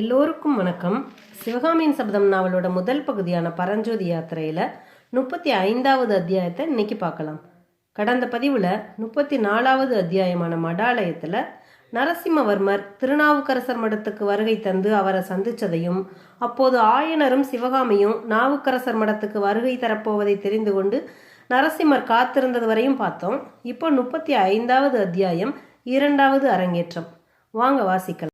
எல்லோருக்கும் வணக்கம். சிவகாமியின் சபதம் நாவலோட முதல் பகுதியான பரஞ்சோதி யாத்திரையில் முப்பத்தி ஐந்தாவது அத்தியாயத்தை இன்னைக்கு பார்க்கலாம். கடந்த பதிவில் முப்பத்தி நாலாவது அத்தியாயமான மடாலயத்தில் நரசிம்மவர்மர் திருநாவுக்கரசர் மடத்துக்கு வருகை தந்து அவரை சந்திச்சதையும் அப்போது ஆயனரும் சிவகாமியும் நாவுக்கரசர் மடத்துக்கு வருகை தரப்போவதை தெரிந்து கொண்டு நரசிம்மர் காத்திருந்தது வரையும் பார்த்தோம். இப்போ முப்பத்தி ஐந்தாவது அத்தியாயம் இரண்டாவது அரங்கேற்றம். வாங்க வாசிக்கலாம்.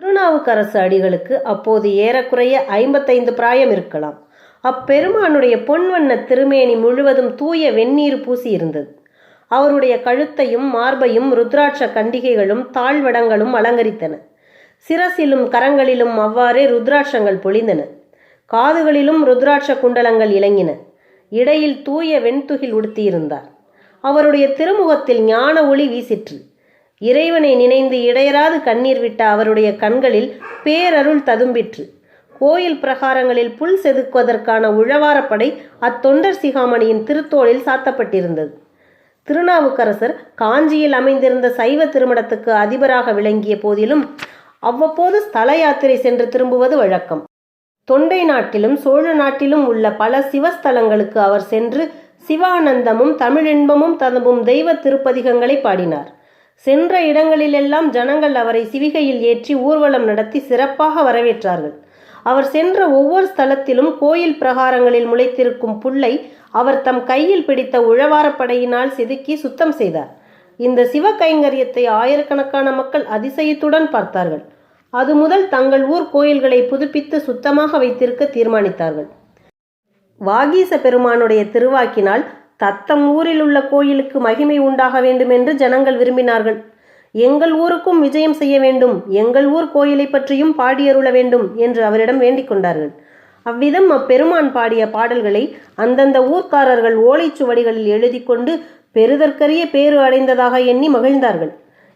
திருநாவுக்கரசு அடிகளுக்கு அப்போது ஏறக்குறைய ஐம்பத்தைந்து பிராயம் இருக்கலாம். அப்பெருமானுடைய பொன்வண்ண திருமேனி முழுவதும் தூய வெந்நீர் பூசி இருந்தது. அவருடைய கழுத்தையும் மார்பையும் ருத்ராட்ச கண்டிகைகளும் தாழ்வடங்களும் அலங்கரித்தன. சிரசிலும் கரங்களிலும் அவ்வாறே ருத்ராட்சங்கள் பொழிந்தன. காதுகளிலும் ருத்ராட்ச குண்டலங்கள் இலங்கின. இடையில் தூய வெண்துகில் உடுத்தியிருந்தார். அவருடைய திருமுகத்தில் ஞான ஒளி வீசிற்று. இறைவனை நினைந்து இடையராது கண்ணீர் விட்ட அவருடைய கண்களில் பேரருள் ததும்பிற்று. கோயில் பிரகாரங்களில் புல் செதுக்குவதற்கான உழவாரப்படை அத்தொண்டர் சிகாமணியின் திருத்தோளில் சாத்தப்பட்டிருந்தது. திருநாவுக்கரசர் காஞ்சியில் அமைந்திருந்த சைவ திருமணத்துக்கு அதிபராக விளங்கிய போதிலும் அவ்வப்போது ஸ்தல யாத்திரை சென்று திரும்புவது வழக்கம். தொண்டை நாட்டிலும் சோழ நாட்டிலும் உள்ள பல சிவஸ்தலங்களுக்கு அவர் சென்று சிவானந்தமும் தமிழின்பமும் ததும்பும் தெய்வ திருப்பதிகங்களை பாடினார். சென்ற இடங்களிலெல்லாம் ஜனங்கள் அவரை சிவிகையில் ஏற்றி ஊர்வலம் நடத்தி சிறப்பாக வரவேற்றார்கள். அவர் சென்ற ஒவ்வொரு ஸ்தலத்திலும் கோயில் பிரகாரங்களில் முளைத்திருக்கும் புல்லை அவர் தம் கையில் பிடித்த உழவாரப்படையினால் செதுக்கி சுத்தம் செய்தார். இந்த சிவ கைங்கரியத்தை ஆயிரக்கணக்கான மக்கள் அதிசயத்துடன் பார்த்தார்கள். அது முதல் தங்கள் ஊர் கோயில்களை புதுப்பித்து சுத்தமாக வைத்திருக்க தீர்மானித்தார்கள். வாகீச பெருமானுடைய திருவாக்கினால் தத்தம் ஊரில் உள்ள கோயிலுக்கு மகிமை உண்டாக வேண்டும் என்று ஜனங்கள் விரும்பினார்கள். எங்கள் ஊருக்கும் விஜயம் செய்ய வேண்டும் எங்கள் ஊர் கோயிலை பற்றியும் பாடியருள வேண்டும் என்று அவரிடம் வேண்டிக் கொண்டார்கள். அவ்விதம் அப்பெருமான் பாடிய பாடல்களை அந்தந்த ஊர்க்காரர்கள் ஓலைச்சுவடிகளில் எழுதி கொண்டு பெருதற்கரிய பேறு அடைந்ததாக எண்ணி மகிழ்ந்தார்கள்.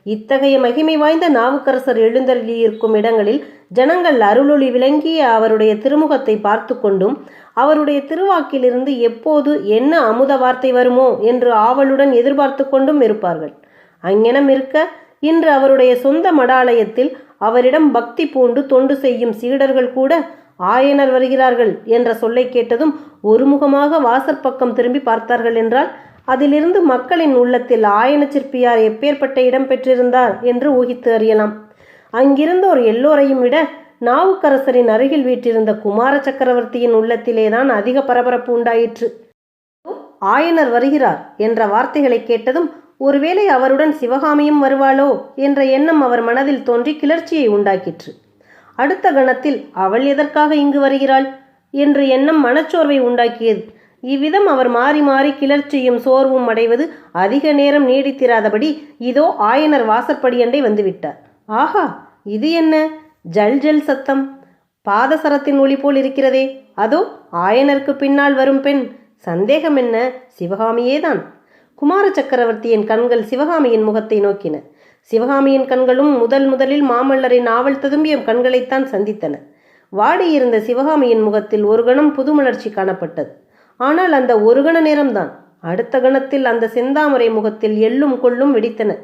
இத்தகைய மகிமை வாய்ந்த நாவுக்கரசர் எழுந்தருளியிருக்கும் இடங்களில் ஜனங்கள் அருளொளி விளங்கிய அவருடைய திருமுகத்தை பார்த்து கொண்டும் அவருடைய திருவாக்கிலிருந்து எப்போது என்ன அமுத வார்த்தை வருமோ என்று ஆவலுடன் எதிர்பார்த்து கொண்டும் இருப்பார்கள். அங்ஙனம் இருக்க இன்று அவருடைய சொந்த மடாலயத்தில் அவரிடம் பக்தி பூண்டு தொண்டு செய்யும் சீடர்கள் கூட ஆயனர் வருகிறார்கள் என்ற சொல்லை கேட்டதும் ஒருமுகமாக வாசற்பக்கம் திரும்பி பார்த்தார்கள் என்றால் அதிலிருந்து மக்களின் உள்ளத்தில் ஆயன சிற்பியார் எப்பேற்பட்ட இடம் பெற்றிருந்தார்? என்று ஊகித்து அறியலாம். அங்கிருந்தோர் எல்லோரையும் விட நாவுக்கரசரின் அருகில் வீற்றிருந்த குமார சக்கரவர்த்தியின் உள்ளத்திலேதான் அதிக பரபரப்பு உண்டாயிற்று. ஆயனர் வருகிறார் என்ற வார்த்தைகளை கேட்டதும் ஒருவேளை அவருடன் சிவகாமியும் வருவாளோ? என்ற எண்ணம் அவர் மனதில் தோன்றி கிளர்ச்சியை உண்டாக்கிற்று. அடுத்த கணத்தில் அவள் எதற்காக இங்கு வருகிறாள்? என்று எண்ணம் மனச்சோர்வை உண்டாக்கியது. இவ்விதம் அவர் மாறி மாறி கிளர்ச்சியும் சோர்வும் அடைவது அதிக நேரம் நீடித்திராதபடி இதோ ஆயனர் வாசற்படியண்டை வந்துவிட்டார். ஆஹா! இது என்ன? ஜல் ஜல் சத்தம். பாதசரத்தின் ஒளி போல் இருக்கிறதே. அதோ ஆயனருக்கு பின்னால் வரும் பெண். சந்தேகம் என்ன? சிவகாமியேதான். குமார சக்கரவர்த்தியின் கண்கள் சிவகாமியின் முகத்தை நோக்கின. சிவகாமியின் கண்களும் முதல் முதலில் மாமல்லரின் ஆவல் ததும்பிய கண்களைத்தான் சந்தித்தன. வாடியிருந்த சிவகாமியின் முகத்தில் ஒரு கணம் புதுமலர்ச்சி காணப்பட்டது. ஆனால் அந்த ஒரு கண நேரம்தான். அடுத்த கணத்தில் அந்த செந்தாமரை முகத்தில் எள்ளும் கொள்ளும் வெடித்தன.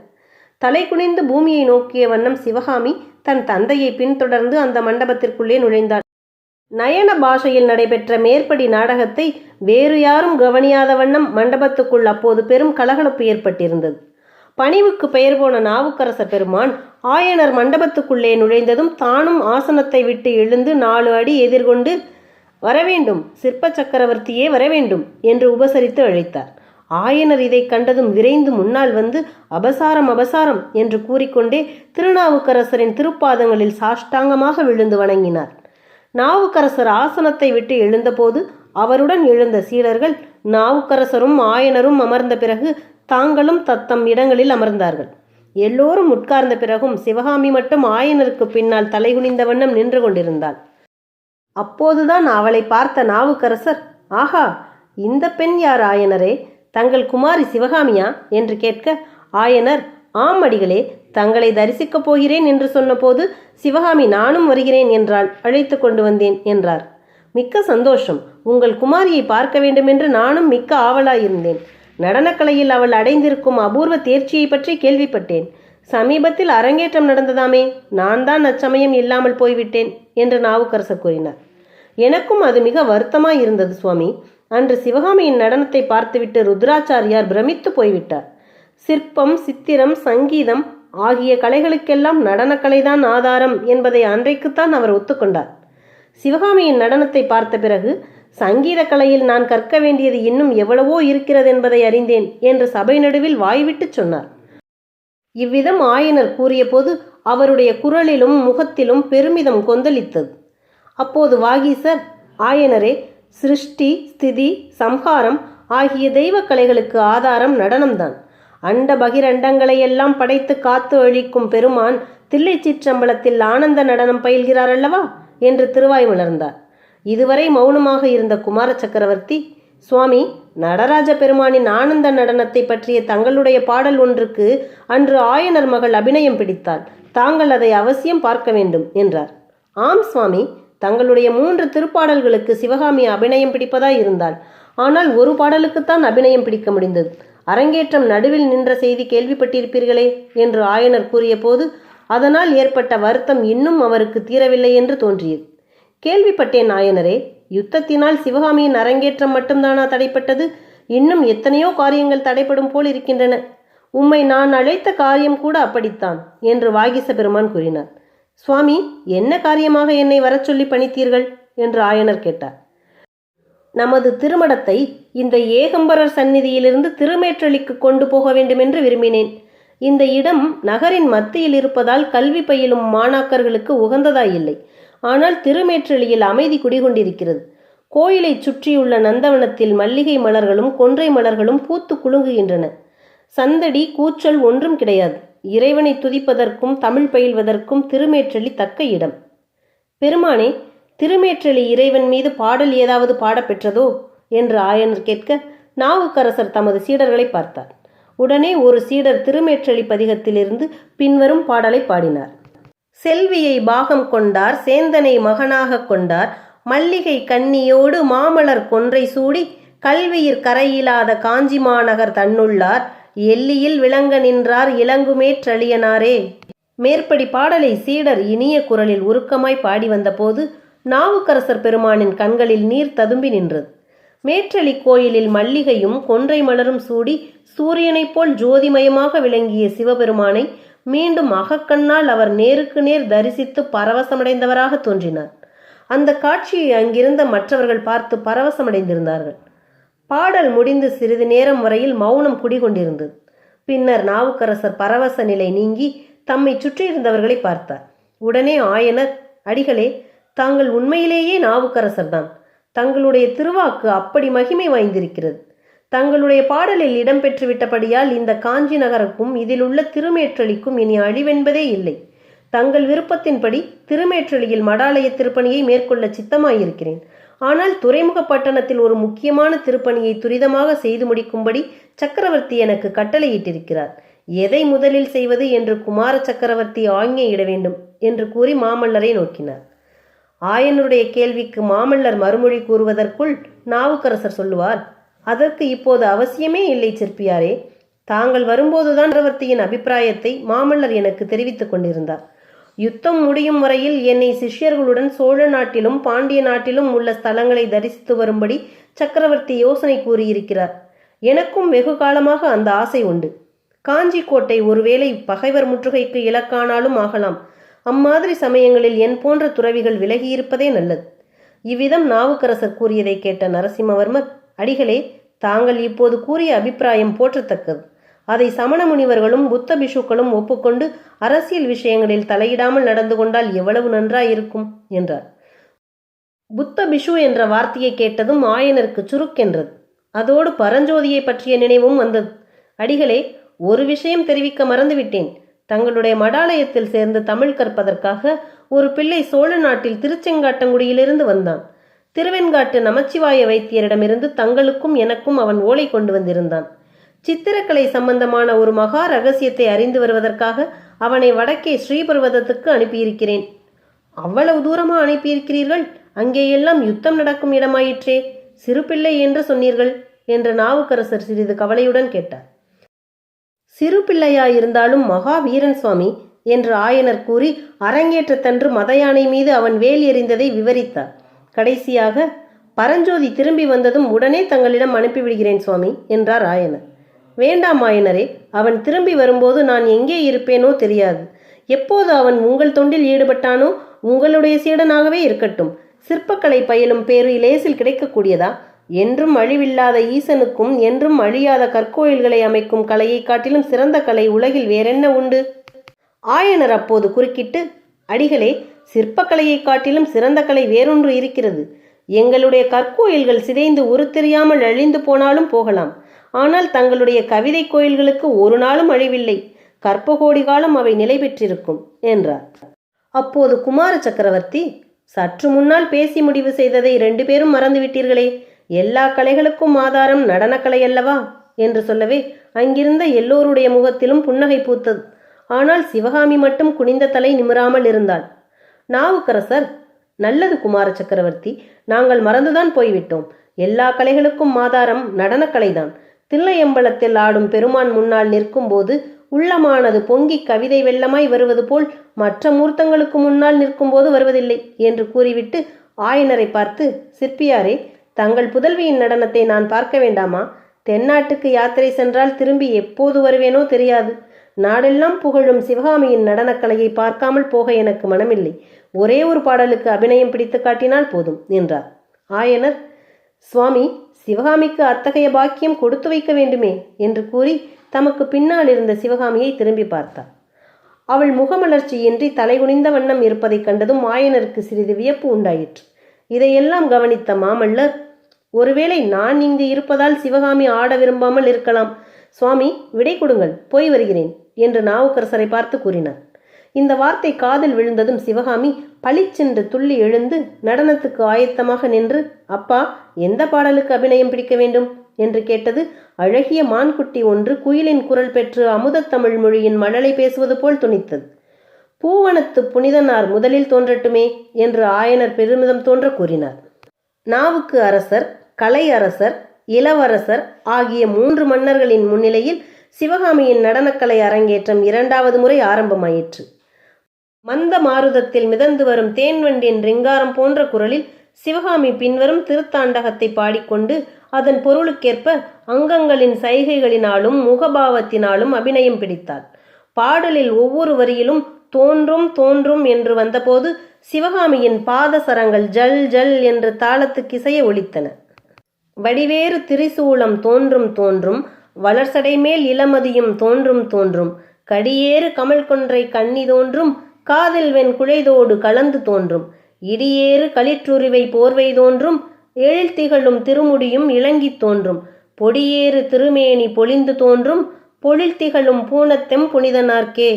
தலை குனிந்து பூமியை நோக்கிய வண்ணம் சிவகாமி தன் தந்தையை பின்தொடர்ந்து அந்த மண்டபத்திற்குள்ளே நுழைந்தாள். நயன பாஷையில் நடைபெற்ற மேற்படி நாடகத்தை வேறு யாரும் கவனியாத வண்ணம் மண்டபத்துக்குள் அப்போது பெரும் கலகலப்பு ஏற்பட்டிருந்தது. பணிவுக்கு பெயர் போன நாவுக்கரச பெருமான் ஆயனர் மண்டபத்துக்குள்ளே நுழைந்ததும் தானும் ஆசனத்தை விட்டு எழுந்து நாலு அடி எதிர்கொண்டு வரவேண்டும் சிற்ப சக்கரவர்த்தியே வரவேண்டும் என்று உபசரித்து அழைத்தார். ஆயனர் இதை கண்டதும் விரைந்து முன்னால் வந்து அபசாரம் அபசாரம் என்று கூறிக்கொண்டே திருநாவுக்கரசரின் திருப்பாதங்களில் சாஷ்டாங்கமாக விழுந்து வணங்கினார். நாவுக்கரசர் ஆசனத்தை விட்டு எழுந்தபோது அவருடன் எழுந்த சீடர்கள் நாவுக்கரசரும் ஆயனரும் அமர்ந்த பிறகு தாங்களும் தத்தம் இடங்களில் அமர்ந்தார்கள். எல்லோரும் உட்கார்ந்த பிறகும் சிவகாமி மட்டும் ஆயனருக்கு பின்னால் தலைகுனிந்த வண்ணம் நின்று கொண்டிருந்தாள். அப்போதுதான் அவளை பார்த்த நாவுக்கரசர் ஆஹா இந்த பெண் யார் ஆயனரே? தங்கள் குமாரி சிவகாமியா? என்று கேட்க ஆயனர் ஆம் அடிகளே தங்களை தரிசிக்கப் போகிறேன் என்று சொன்னபோது சிவகாமி நானும் வருகிறேன் என்றாள். அழைத்து கொண்டு வந்தேன் என்றார். மிக்க சந்தோஷம். உங்கள் குமாரியை பார்க்க வேண்டுமென்று நானும் மிக்க ஆவலாயிருந்தேன். நடனக்கலையில் அவள் அடைந்திருக்கும் அபூர்வ தேர்ச்சியை பற்றி கேள்விப்பட்டேன். சமீபத்தில் அரங்கேற்றம் நடந்ததாமே நான் தான் அச்சமயம் இல்லாமல் போய்விட்டேன் என்று நாவுக்கரசர் கூறினார். எனக்கும் அது மிக வருத்தமாய் இருந்தது சுவாமி. அன்று சிவகாமியின் நடனத்தை பார்த்துவிட்டு ருத்ராச்சாரியார் பிரமித்து போய்விட்டார். சிற்பம் சித்திரம் சங்கீதம் ஆகிய கலைகளுக்கெல்லாம் நடனக்கலைதான் ஆதாரம் என்பதை அன்றைக்குத்தான் அவர் ஒத்துக்கொண்டார். சிவகாமியின் நடனத்தை பார்த்த பிறகு சங்கீத கலையில் நான் கற்க வேண்டியது இன்னும் எவ்வளவோ இருக்கிறது என்பதை அறிந்தேன் என்று சபை நடுவில் வாய்விட்டு சொன்னார். இவ்விதம் ஆயனர் கூறியபோது அவருடைய குரலிலும் முகத்திலும் பெருமிதம் கொந்தளித்தது. அப்போது வாகீசர் ஆயனரே சிருஷ்டி ஸ்திதி சம்ஹாரம் ஆகிய தெய்வ கலைகளுக்கு ஆதாரம் நடனம்தான் அண்ட பகிரண்டங்களை எல்லாம் படைத்து காத்து அழிக்கும் பெருமான் தில்லை சிற்றம்பலத்தில் ஆனந்த நடனம் பயில்கிறார் அல்லவா? என்று திருவாய் மலர்ந்தார் இதுவரை மௌனமாக இருந்த குமார சக்கரவர்த்தி சுவாமி நடராஜ பெருமானின் ஆனந்த நடனத்தை பற்றிய தங்களுடைய பாடல் ஒன்றுக்கு அன்று ஆயனர் மகள் அபிநயம் பிடித்தாள். தாங்கள் அதை அவசியம் பார்க்க வேண்டும் என்றார். ஆம் சுவாமி. தங்களுடைய மூன்று திருப்பாடல்களுக்கு சிவகாமி அபிநயம் பிடிப்பதாய் இருந்தாள் ஆனால் ஒரு பாடலுக்குத்தான் அபிநயம் பிடிக்க முடிந்தது. அரங்கேற்றம் நடுவில் நின்ற செய்தி கேள்விப்பட்டிருப்பீர்களே என்று ஆயனர் கூறியபோது அதனால் ஏற்பட்ட வருத்தம் இன்னும் அவருக்கு தீரவில்லை என்று தோன்றியது. கேள்விப்பட்டேன் ஆயனரே யுத்தத்தினால் சிவகாமியின் அரங்கேற்றம் மட்டும்தானா தடைப்பட்டது? இன்னும் எத்தனையோ காரியங்கள் தடைப்படும் போல் இருக்கின்றன. உம்மை நான் அழைத்த காரியம் கூட அப்படித்தான் என்று வாகிச பெருமான் கூறினார். சுவாமி என்ன காரியமாக என்னை வரச் சொல்லி பணித்தீர்கள்? என்று ஆயனர் கேட்டார். நமது திருமணத்தை இந்த ஏகம்பரர் சந்நிதியிலிருந்து திருமேற்றளிக்கு கொண்டு போக வேண்டுமென்று விரும்பினேன். இந்த இடம் நகரின் மத்தியில் இருப்பதால் கல்வி பயிலும் மாணாக்கர்களுக்கு உகந்ததாயில்லை. ஆனால் திருமேற்றளியில் அமைதி குடிகொண்டிருக்கிறது. கோயிலை சுற்றியுள்ள நந்தவனத்தில் மல்லிகை மலர்களும் கொன்றை மலர்களும் பூத்து குலுங்குகின்றன. சந்தடி கூச்சல் ஒன்றும் கிடையாது. இறைவனை துதிப்பதற்கும் தமிழ் பயில்வதற்கும் திருமேற்றலி தக்க இடம். பெருமானே திருமேற்றலி இறைவன் மீது பாடல் ஏதாவது பாடப்பெற்றதோ என்று ஆயனர் கேட்க நாவுக்கரசர் தமது சீடர்களை பார்த்தார். உடனே ஒரு சீடர் திருமேற்றலி பதிகத்திலிருந்து பின்வரும் பாடலை பாடினார். செல்வியை பாகம் கொண்டார் சேந்தனை மகனாகக் கொண்டார் மல்லிகை கன்னியோடு மாமலர் கொன்றை சூடி கல்வியிற் கரையிலாத காஞ்சி மாநகர் தன்னுள்ளார் எல்லியில் விளங்க நின்றார் இளங்குமேற்றளியனாரே மேற்படி பாடலை சீடர் இனிய குரலில் உருக்கமாய் பாடி வந்தபோது நாவுக்கரசர் பெருமானின் கண்களில் நீர் ததும்பி நின்றது. மேற்றளி கோயிலில் மல்லிகையும் கொன்றை மலரும் சூடி சூரியனைப் போல் ஜோதிமயமாக விளங்கிய சிவபெருமானை மீண்டும் அகக்கண்ணால் அவர் நேருக்கு நேர் தரிசித்து பரவசமடைந்தவராக தோன்றினார். அந்த காட்சியை அங்கிருந்த மற்றவர்கள் பார்த்து பரவசமடைந்திருந்தார்கள். பாடல் முடிந்து சிறிது நேரம் வரையில் மௌனம் குடிகொண்டிருந்தது. பின்னர் நாவுக்கரசர் பரவச நிலை நீங்கி தம்மை சுற்றியிருந்தவர்களை பார்த்தார். உடனே ஆயனர் அடிகளே தாங்கள் உண்மையிலேயே நாவுக்கரசர்தான் தங்களுடைய திருவாக்கு அப்படி மகிமை வாய்ந்திருக்கிறது. தங்களுடைய பாடலில் இடம்பெற்றுவிட்டபடியால் இந்த காஞ்சி நகருக்கும் இதிலுள்ள திருமேற்றலிக்கும் இனி அழிவென்பதே இல்லை. தங்கள் விருப்பத்தின்படி திருமேற்றலியில் மடாலய திருப்பணியை மேற்கொள்ள சித்தமாயிருக்கிறேன். ஆனால் துறைமுக பட்டணத்தில் ஒரு முக்கியமான திருப்பணியை துரிதமாக செய்து முடிக்கும்படி சக்கரவர்த்தி எனக்கு கட்டளையிட்டிருக்கிறார். எதை முதலில் செய்வது என்று குமார சக்கரவர்த்தி ஆజ్ఞையிட வேண்டும் என்று கூறி மாமல்லரை நோக்கினார். ஆயனருடைய கேள்விக்கு மாமல்லர் மறுமொழி கூறுவதற்குள் நாவுக்கரசர் சொல்லுவார் அதற்கு இப்போது அவசியமே இல்லை சிற்பியாரே. தாங்கள் வரும்போதுதான் சக்கரவர்த்தியின் அபிப்பிராயத்தை மாமல்லர் எனக்கு தெரிவித்துக் கொண்டிருந்தார். யுத்தம் முடியும் வரையில் என்னை சிஷ்யர்களுடன் சோழ நாட்டிலும் பாண்டிய நாட்டிலும் உள்ள ஸ்தலங்களை தரிசித்து வரும்படி சக்கரவர்த்தி யோசனை கூறியிருக்கிறார். எனக்கும் வெகு காலமாக அந்த ஆசை உண்டு. காஞ்சி கோட்டை ஒருவேளை பகைவர் முற்றுகைக்கு இலக்கானாலும் ஆகலாம். அம்மாதிரி சமயங்களில் என் போன்ற துறவிகள் விலகியிருப்பதே நல்லது. இவ்விதம் நாவுக்கரசர் கூறியதை கேட்ட நரசிம்மவர்மர் அடிகளே தாங்கள் இப்போது கூறிய அபிப்பிராயம் போற்றத்தக்கது. அதை சமண முனிவர்களும் புத்த பிஷுக்களும் ஒப்புக்கொண்டு அரசியல் விஷயங்களில் தலையிடாமல் நடந்து கொண்டால் எவ்வளவு நன்றாயிருக்கும்? என்றார். புத்த பிஷு என்ற வார்த்தையை கேட்டதும் ஆயனருக்கு சுருக்கென்றது. அதோடு பரஞ்சோதியை பற்றிய நினைவும் வந்தது. அடிகளே ஒரு விஷயம் தெரிவிக்க மறந்துவிட்டேன். தங்களுடைய மடாலயத்தில் சேர்ந்து தமிழ் கற்பதற்காக ஒரு பிள்ளை சோழ நாட்டில் திருச்செங்காட்டங்குடியிலிருந்து வந்தான். திருவெண்காட்டு நமச்சிவாய வைத்தியரிடமிருந்து தங்களுக்கும் எனக்கும் அவன் ஓலை கொண்டு வந்திருந்தான். சித்திரக்கலை சம்பந்தமான ஒரு மகா ரகசியத்தை அறிந்து வருவதற்காக அவனை வடக்கே ஸ்ரீபர்வதத்துக்கு அனுப்பியிருக்கிறேன். அவ்வளவு தூரமா அனுப்பியிருக்கிறீர்கள்? அங்கேயெல்லாம் யுத்தம் நடக்கும் இடமாயிற்றே. சிறு பிள்ளை என்று சொன்னீர்கள் என்று நாவுக்கரசர் சிறிது கவலையுடன் கேட்டார். சிறு பிள்ளையாயிருந்தாலும் மகாவீரன் சுவாமி என்று ஆயனர் கூறி அரங்கேற்றத்தன்று மதயானை மீது அவன் வேல் எறிந்ததை விவரித்தார். கடைசியாக பரஞ்சோதி திரும்பி வந்ததும் உடனே தங்களிடம் அனுப்பிவிடுகிறேன் சுவாமி என்றார் ஆயனர். வேண்டாம் ஆயனரே அவன் திரும்பி வரும்போது நான் எங்கே இருப்பேனோ தெரியாது. எப்போது அவன் உங்கள் தொண்டில் ஈடுபட்டானோ உங்களுடைய சீடனாகவே இருக்கட்டும். சிற்பக்கலை பயிலும் பேரு இலேசில் கிடைக்கக்கூடியதா? என்றும் அழிவில்லாத ஈசனுக்கும் என்றும் அழியாத கற்கோயில்களை அமைக்கும் கலையை காட்டிலும் சிறந்த கலை உலகில் வேறென்ன உண்டு? ஆயனர் அப்போது குறுக்கிட்டு அடிகளே சிற்பக்கலையை காட்டிலும் சிறந்த கலை வேறொன்று இருக்கிறது. எங்களுடைய கற்கோயில்கள் சிதைந்து உருத்தெரியாமல் அழிந்து போனாலும் போகலாம். ஆனால் தங்களுடைய கவிதை கோயில்களுக்கு ஒரு நாளும் அழிவில்லை. கற்பகோடி காலம் அவை நிலை பெற்றிருக்கும் என்றார். அப்போது குமார சக்கரவர்த்தி சற்று முன்னால் பேசி முடிவு செய்ததை ரெண்டு பேரும் மறந்துவிட்டீர்களே. எல்லா கலைகளுக்கும் ஆதாரம் நடனக்கலை அல்லவா? என்று சொல்லவே அங்கிருந்த எல்லோருடைய முகத்திலும் புன்னகை பூத்தது. ஆனால் சிவகாமி மட்டும் குனிந்த தலை நிமிராமல் இருந்தாள். நாவுக்கரசர் நல்லது குமார சக்கரவர்த்தி நாங்கள் மறந்துதான் போய்விட்டோம். எல்லா கலைகளுக்கும் ஆதாரம் நடனக்கலைதான். தில்லையம்பலத்தில் ஆடும் பெருமான் முன்னால் நிற்கும்போது உள்ளமானது பொங்கி கவிதை வெள்ளமாய் வருவது போல் மற்ற மூர்த்தங்களுக்கு முன்னால் நிற்கும்போது வருவதில்லை என்று கூறிவிட்டு ஆயனரை பார்த்து சிற்பியாரே தங்கள் புதல்வியின் நடனத்தை நான் பார்க்க வேண்டாமா? தென்னாட்டுக்கு யாத்திரை சென்றால் திரும்பி எப்போது வருவேனோ தெரியாது. நாடெல்லாம் புகழும் சிவகாமியின் நடனக்கலையை பார்க்காமல் போக எனக்கு மனமில்லை. ஒரே ஒரு பாடலுக்கு அபிநயம் பிடித்து காட்டினால் போதும் என்றார். ஆயனர் சுவாமி சிவகாமிக்கு அத்தகைய பாக்கியம் கொடுத்து வைக்க வேண்டுமே என்று கூறி தமக்கு பின்னால் இருந்த சிவகாமியை திரும்பி பார்த்தார். அவள் முகமலர்ச்சியின்றி தலைகுனிந்த வண்ணம் இருப்பதைக் கண்டதும் மாயனருக்கு சிறிது வியப்பு உண்டாயிற்று. இதையெல்லாம் கவனித்த மாமல்லர் ஒருவேளை நான் இங்கு இருப்பதால் சிவகாமி ஆட விரும்பாமல் இருக்கலாம். சுவாமி விடை கொடுங்கள் போய் வருகிறேன் என்று நாவுக்கரசரை பார்த்து கூறினார். இந்த வார்த்தை காதில் விழுந்ததும் சிவகாமி பளிச்சென்று துள்ளி எழுந்து நடனத்துக்கு ஆயத்தமாக நின்று அப்பா எந்த பாடலுக்கு அபிநயம் பிடிக்க வேண்டும்? என்று கேட்டது. அழகிய மான்குட்டி ஒன்று குயிலின் குரல் பெற்று அமுதத் தமிழ் மொழியின் மழலை பேசுவது போல் துணித்தது. பூவனத்து புனிதனார் முதலில் தோன்றட்டுமே என்று ஆயனர் பெருமிதம் தோன்ற கூறினார். நாவுக்கு அரசர் கலை அரசர் இளவரசர் ஆகிய மூன்று மன்னர்களின் முன்னிலையில் சிவகாமியின் நடனக்கலை அரங்கேற்றம் இரண்டாவது முறை ஆரம்பமாயிற்று. மந்த மாருதத்தில் மிதந்து வரும் தேன்வண்டின் ரிங்காரம் போன்ற குரலில் சிவகாமி பின்வரும் திருத்தாண்டகத்தை பாடிக்கொண்டு அதன் பொருளுக்கேற்ப அங்கங்களின் சைகைகளினாலும் முகபாவத்தினாலும் அபிநயம் பிடித்தாள். பாடலில் ஒவ்வொரு வரியிலும் தோன்றும் தோன்றும் என்று வந்தபோது சிவகாமியின் பாதசரங்கள் ஜல் ஜல் என்று தாளத்துக்கிசைய ஒழித்தன வடிவேறு திரிசூலம் தோன்றும் தோன்றும் வளர்சடைமேல் இளமதியும் தோன்றும் தோன்றும் கடியேறு கமல் கொன்றை கண்ணி தோன்றும் காதில் வெண் குழைதோடு கலந்து தோன்றும். இடியேறு களிற்றுருவை போர்வை தோன்றும். எழில் திகழும் திருமுடியும் இளங்கி தோன்றும். பொடியேறு திருமேனி பொழிந்து தோன்றும். பொழில் திகழும் பூனத்தெம் புனிதனார்க்கே.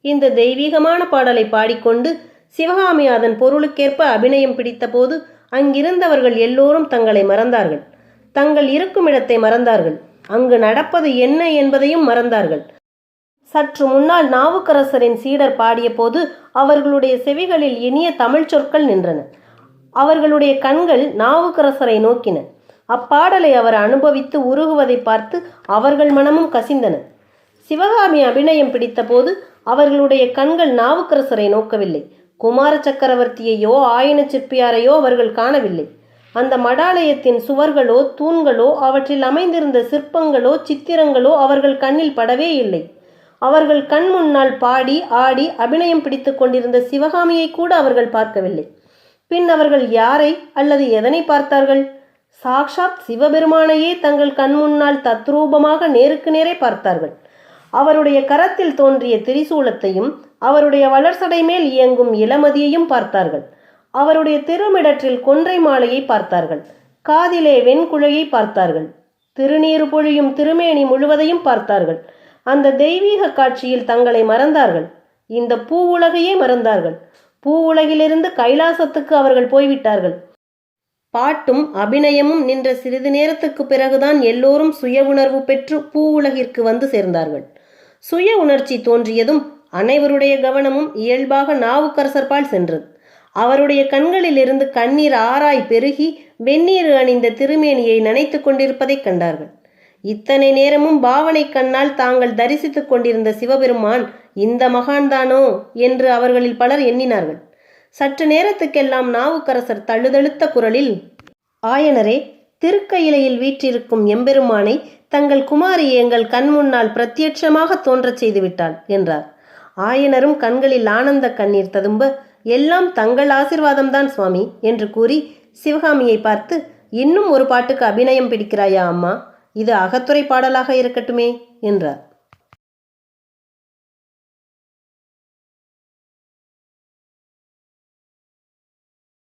இந்த தெய்வீகமான பாடலை பாடிக்கொண்டு சிவகாமி அதன் பொருளுக்கேற்ப அபிநயம் பிடித்தபோது அங்கிருந்தவர்கள் எல்லோரும் தங்களை மறந்தார்கள். தங்கள் இருக்குமிடத்தை மறந்தார்கள். அங்கு நடப்பது என்ன என்பதையும் மறந்தார்கள். சற்று முன்னால் நாவுக்கரசரின் சீடர் பாடியபோது அவர்களுடைய செவிகளில் இனிய தமிழ்ச் சொற்கள் நின்றன. அவர்களுடைய கண்கள் நாவுக்கரசரை நோக்கின. அப்பாடலை அவர் அனுபவித்து உருகுவதை பார்த்து அவர்கள் மனமும் கசிந்தன. சிவகாமி அபிநயம் பிடித்தபோது அவர்களுடைய கண்கள் நாவுக்கரசரை நோக்கவில்லை. குமார சக்கரவர்த்தியையோ ஆயன சிற்பியாரையோ அவர்கள் காணவில்லை. அந்த மடாலயத்தின் சுவர்களோ தூண்களோ அவற்றில் அமைந்திருந்த சிற்பங்களோ சித்திரங்களோ அவர்கள் கண்ணில் படவே இல்லை. அவர்கள் கண் முன்னால் பாடி ஆடி அபிநயம் பிடித்து கொண்டிருந்த சிவகாமியை கூட அவர்கள் பார்க்கவில்லை. பின் அவர்கள் யாரை அல்லது எதனை பார்த்தார்கள்? சாக்ஷாத் சிவபெருமானையே தங்கள் கண் முன்னால் தத்ரூபமாக நேருக்கு நேரே பார்த்தார்கள். அவருடைய கரத்தில் தோன்றிய திரிசூலத்தையும் அவருடைய வளர்சடை மேல் இயங்கும் இளமதியையும் பார்த்தார்கள். அவருடைய திருமிடற்றில் கொன்றை மாலையை பார்த்தார்கள். காதிலே வெண்குழையை பார்த்தார்கள். திருநீறு பொழியும் திருமேனி முழுவதையும் பார்த்தார்கள். அந்த தெய்வீக காட்சியில் தங்களை மறந்தார்கள். இந்த பூ உலகையே மறந்தார்கள். பூ உலகிலிருந்து கைலாசத்துக்கு அவர்கள் போய்விட்டார்கள். பாட்டும் அபிநயமும் நின்ற சிறிது நேரத்துக்கு பிறகுதான் எல்லோரும் சுய உணர்வு பெற்று பூ உலகிற்கு வந்து சேர்ந்தார்கள். சுய உணர்ச்சி தோன்றியதும் அனைவருடைய கவனமும் இயல்பாக நாவுக்கரசர்பால் சென்றது. அவருடைய கண்களிலிருந்து கண்ணீர் ஆராய் பெருகி வெந்நீர் அணிந்த திருமேனியை நனைத்து கொண்டிருப்பதைக் கண்டார்கள். இத்தனை நேரமும் பாவனை கண்ணால் தாங்கள் தரிசித்துக் கொண்டிருந்த சிவபெருமான் இந்த மகான்தானோ? என்று அவர்களில் பலர் எண்ணினார்கள். சற்று நேரத்துக்கெல்லாம் நாவுக்கரசர் தழுதழுத்த குரலில் ஆயனரே திருக்கையிலையில் வீற்றிருக்கும் எம்பெருமானை தங்கள் குமாரி எங்கள் கண் முன்னால் பிரத்யட்சமாக தோன்றச் செய்து விட்டாள் என்றார். ஆயனரும் கண்களில் ஆனந்த கண்ணீர் ததும்ப எல்லாம் தங்கள் ஆசிர்வாதம்தான் சுவாமி என்று கூறி சிவகாமியை பார்த்து இன்னும் ஒரு பாட்டுக்கு அபிநயம் பிடிக்கிறாயா அம்மா? இது அகத்துறை பாடலாக இருக்கட்டுமே என்றார்.